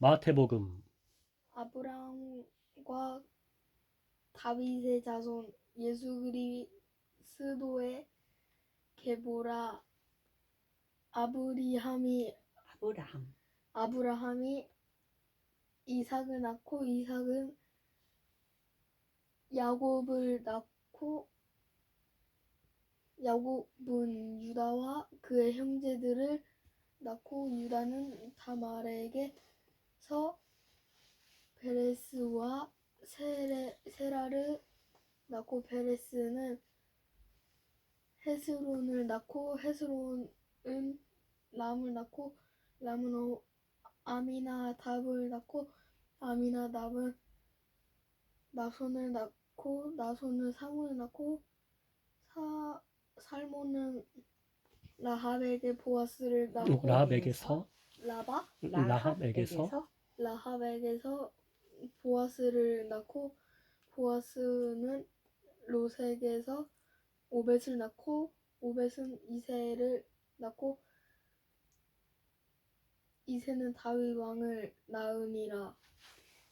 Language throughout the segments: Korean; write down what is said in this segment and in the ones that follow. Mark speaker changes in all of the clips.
Speaker 1: 마태복음
Speaker 2: 아브라함과 다윗의 자손 예수 그리스도의 계보라 아브리함이
Speaker 3: 아브라함.
Speaker 2: 아브라함이 이삭을 낳고 이삭은 야곱을 낳고 야곱은 유다와 그의 형제들을 낳고 유다는 다말에게 서 베레스와 세레, 세라를 낳고 베레스는 헤스론을 낳고 헤스론은 람을 낳고 람은 어- 아미나 답을 낳고 아미나 답은 나손을 낳고 나손은 사무를 낳고 사 살모는 라합에게 보아스를 낳고
Speaker 1: 라합에게서?
Speaker 2: 라바?
Speaker 1: 라합에게서
Speaker 2: 라합에게서 보아스를 낳고 보아스는 로색에서 오벳을 낳고 오벳은 이세를 낳고 이세는 다윗 왕을 낳으니라.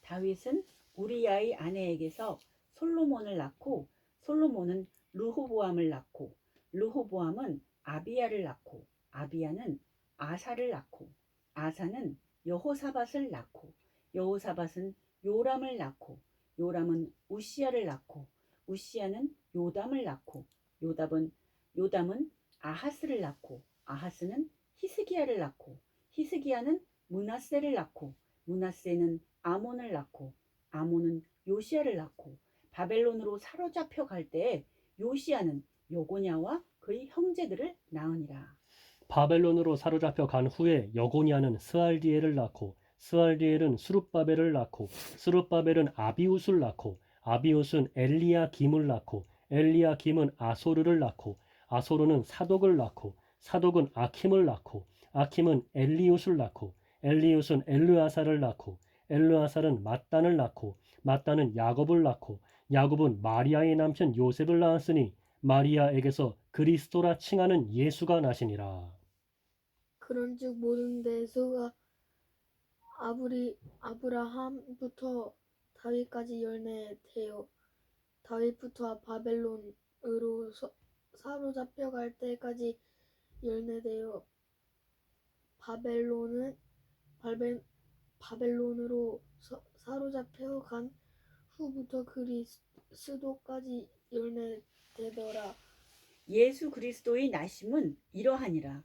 Speaker 3: 다윗은 우리야의 아내에게서 솔로몬을 낳고 솔로몬은 르호보암을 낳고 르호보암은 아비야를 낳고 아비야는 아사를 낳고 아사는 여호사밧을 낳고 여호사밧은 요람을 낳고 요람은 우시야를 낳고 우시야는 요담을 낳고 요담은 요담은 아하스를 낳고 아하스는 히스기야를 낳고 히스기야는 문하세를 낳고 문하세는 아몬을 낳고 아몬은 요시야를 낳고 바벨론으로 사로잡혀 갈 때에 요시야는 요고냐와 그의 형제들을 낳으니라.
Speaker 1: 바벨론으로 사로잡혀 간 후에 여고니아는 스알디엘을 낳고 스알디엘은 수룹바벨을 낳고 수룹바벨은 아비우스를 낳고 아비우스는 엘리야 김을 낳고 엘리야 김은 아소르를 낳고 아소르는 사독을 낳고 사독은 아킴을 낳고 아킴은 엘리우스를 낳고 엘리우스는 엘르아사를 낳고 엘르아살은 mat단을 낳고 mat단은 야곱을 낳고 야곱은 마리아의 남편 요셉을 낳았으니 마리아에게서 그리스도라 칭하는 예수가 나시니라.
Speaker 2: 그런즉 모든 대수가 아브리 아브라함부터 다윗까지 열매 되어 다윗부터 바벨론으로 서- 사로잡혀 갈 때까지 열매되어 바벨론은 바벨 바벨론으로 서- 사로잡혀 간 후부터 그리스도까지 열매되더라.
Speaker 3: 예수 그리스도의 나심은 이러하니라.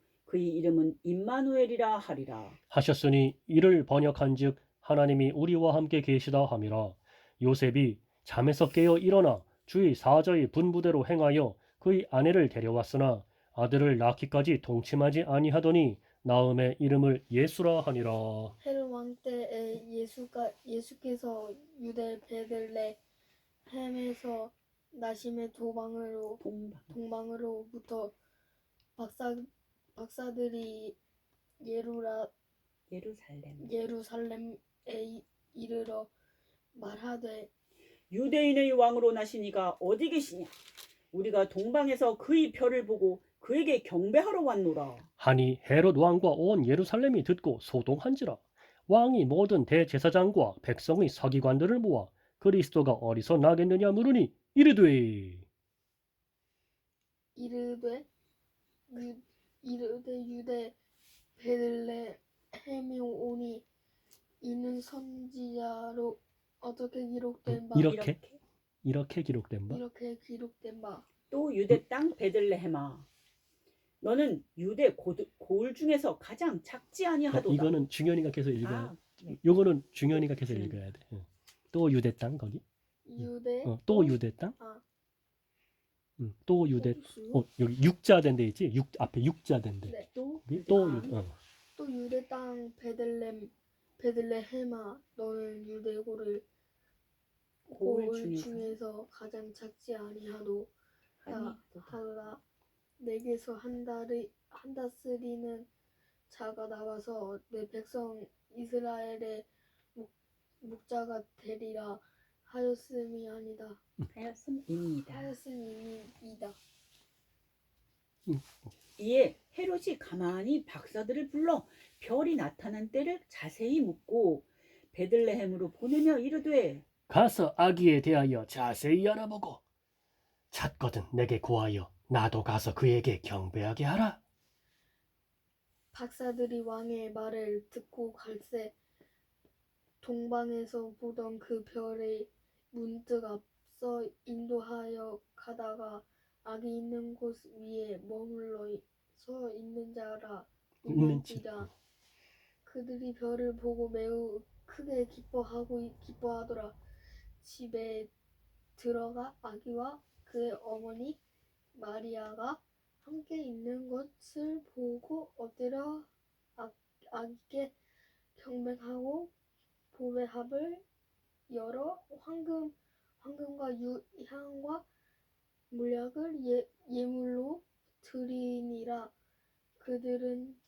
Speaker 3: 그의 이름은 임마누엘이라 하리라.
Speaker 1: 하셨으니 이를 번역한즉 하나님이 우리와 함께 계시다 함이라. 요셉이 잠에서 깨어 일어나 주의 사자의 분부대로 행하여 그의 아내를 데려왔으나 아들을 낳기까지 동침하지 아니하더니 나음의 이름을 예수라 하니라.
Speaker 2: 헤롯 왕 때에 예수가 예수께서 유대 베들레헴에서 나심의 도방으로
Speaker 3: 동방
Speaker 2: 동방으로부터 박사 박사들이 예루라
Speaker 3: 예루살렘
Speaker 2: 예루살렘에 이- 이르러 말하되
Speaker 3: 유대인의 왕으로 나시니가 어디 계시냐? 우리가 동방에서 그의 별을 보고 그에게 경배하러 왔노라.
Speaker 1: 하니 헤롯 왕과 온 예루살렘이 듣고 소동한지라. 왕이 모든 대제사장과 백성의 서기관들을 모아 그리스도가 어디서 나겠느냐 물으니 이르되
Speaker 2: 이르되 유, 이르되 유대 베들레헴이 오니 이는 선지자로 어떻게 기록된 바
Speaker 1: 이렇게? 이렇게 기록된 바.
Speaker 2: 이렇게 기록된 바
Speaker 3: 또 유대 땅 베들레헴아 너는 유대 고드, 고을 중에서 가장 작지
Speaker 1: 어,
Speaker 3: 아니하도다.
Speaker 1: 이거는 중현이가 계속 읽어야
Speaker 3: 아, 네.
Speaker 1: 요거는 중현이가 계속
Speaker 3: 음.
Speaker 1: 읽어야 돼. 응. 또 유대 땅 거기.
Speaker 2: 유대
Speaker 1: 어, 또 유대 땅.
Speaker 2: 아
Speaker 1: 응. 또 유대.
Speaker 2: 수,
Speaker 1: 어, 여기 육자 된 데 있지? 육 앞에 육자 된 데.
Speaker 2: 네.
Speaker 3: 또 유대
Speaker 1: 또
Speaker 2: 아.
Speaker 1: 유. 어.
Speaker 2: 또 유대 땅 베들렘 베들레헴아 너는 유대 고를
Speaker 3: 고을
Speaker 2: 고을
Speaker 3: 중에서.
Speaker 2: 중에서 가장 작지 아니하도. 하라 내게서 한 달이 한 다스리는 자가 나와서 내 백성 이스라엘의 목, 목자가 되리라 하였음이 아니다
Speaker 3: 하였음입니다.
Speaker 2: 하였음이다
Speaker 3: 이에 헤롯이 가만히 박사들을 불러 별이 나타난 때를 자세히 묻고 베들레헴으로 보내며 이르되
Speaker 1: 가서 아기에 대하여 자세히 알아보고 찾거든 내게 고하여 나도 가서 그에게 경배하게 하라.
Speaker 2: 박사들이 왕의 말을 듣고 갈새 동방에서 보던 그 별의 문득 앞 서 인도하여 가다가 악이 있는 곳 위에 머물러 서 있는 자라
Speaker 1: 있는지.
Speaker 2: 있는지라 그들이 별을 보고 매우 크게 기뻐하고 기뻐하더라 집에 들어가 아기와 그의 어머니 마리아가 함께 있는 것을 보고 엎드려 아, 아기께 경배하고 보배합을 열어 황금 황금과 유, 향과 물약을 예, 예물로 드리니라. 그들은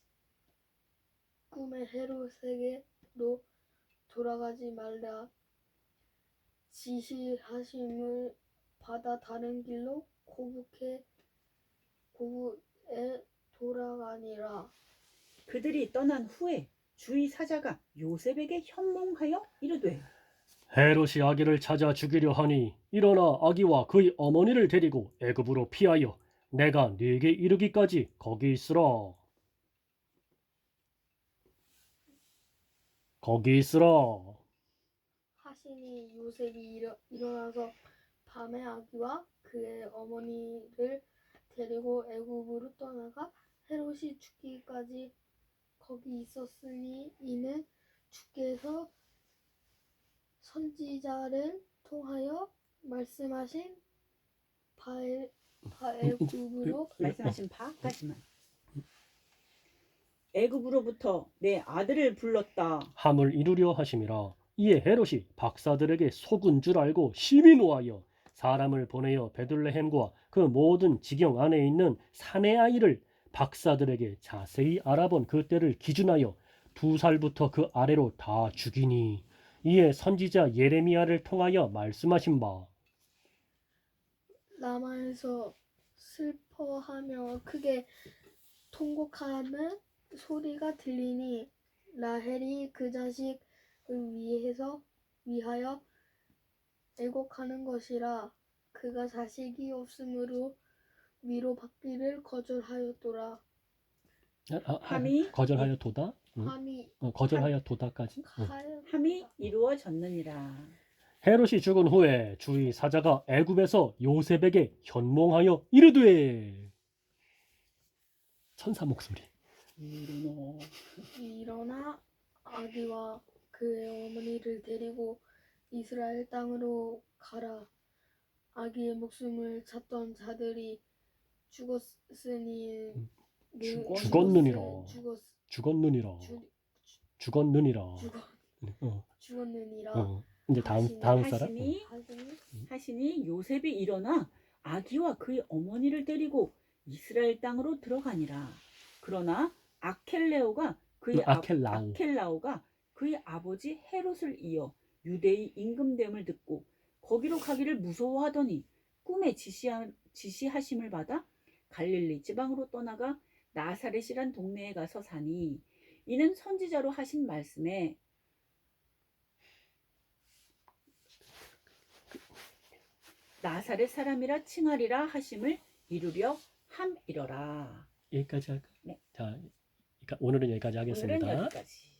Speaker 2: 꿈의 헤롯에게로 돌아가지 말라. 지시하심을 받아 다른 길로 고국해 고국에 돌아가니라.
Speaker 3: 그들이 떠난 후에 주의 사자가 요셉에게 현몽하여 이르되
Speaker 1: 헤롯이 아기를 찾아 죽이려 하니 일어나 아기와 그의 어머니를 데리고 애굽으로 피하여 내가 네게 이르기까지 거기 있으라. 거기 있으라.
Speaker 2: 하시니 요셉이 일어, 일어나서 밤에 아기와 그의 어머니를 데리고 애굽으로 떠나가 헤롯이 죽기까지 거기 있었으니 이는 주께서 선지자를 통하여 말씀하신 바엘 바엘굽으로
Speaker 3: 말씀하신 바까지만 애굽으로부터 내 아들을 불렀다.
Speaker 1: 함을 이루려 하심이라. 이에 헤롯이 박사들에게 속은 줄 알고 심히 노하여 사람을 보내어 베들레헴과 그 모든 지경 안에 있는 사내 아이를 박사들에게 자세히 알아본 그때를 기준하여 두 살부터 그 아래로 다 죽이니 이에 선지자 예레미야를 통하여 말씀하신 바.
Speaker 2: 라마에서 슬퍼하며 크게 통곡하는 소리가 들리니 라헬이 그 자식을 위해서 위하여 애곡하는 것이라 그가 자식이 없으므로 위로 받기를 거절하였더라.
Speaker 1: 아, 아, 아,
Speaker 3: 함이
Speaker 1: 거절하여 도다? 응?
Speaker 2: 함이
Speaker 1: 어, 거절하여 도다까지 응.
Speaker 2: 하여
Speaker 3: 함이 이루어졌느니라.
Speaker 1: 헤롯이 죽은 후에 주의 사자가 애굽에서 요셉에게 현몽하여 이르되 천사 목소리
Speaker 3: 이르노
Speaker 2: 일어나 아기와 그의 어머니를 데리고 이스라엘 땅으로 가라. 아기의 목숨을 찾던 자들이 죽었으니
Speaker 1: 음, 죽었느니라.
Speaker 2: 죽었
Speaker 1: 죽었느니라
Speaker 2: 죽
Speaker 1: 죽었느니라
Speaker 2: 죽었
Speaker 1: 어,
Speaker 2: 죽었느니라.
Speaker 1: 어. 이제 다음 다음 사람 어.
Speaker 3: 하시니
Speaker 2: 하시니
Speaker 3: 하시니 요셉이 일어나 아기와 그의 어머니를 데리고 이스라엘 땅으로 들어가니라. 그러나 아켈레오가 그의
Speaker 1: 음, 아켈라오.
Speaker 3: 아켈라오가 그의 아버지 헤롯을 이어 유대의 임금됨을 듣고 거기로 가기를 무서워하더니 꿈에 지시하, 지시하심을 받아 갈릴리 지방으로 떠나가 나사렛이란 동네에 가서 사니 이는 선지자로 하신 말씀에 나사렛 사람이라 칭하리라 하심을 이루려 함이러라.
Speaker 1: 여기까지 할까?
Speaker 3: 네.
Speaker 1: 자, 그러니까 오늘은 여기까지
Speaker 3: 오늘은
Speaker 1: 하겠습니다.
Speaker 3: 여기까지.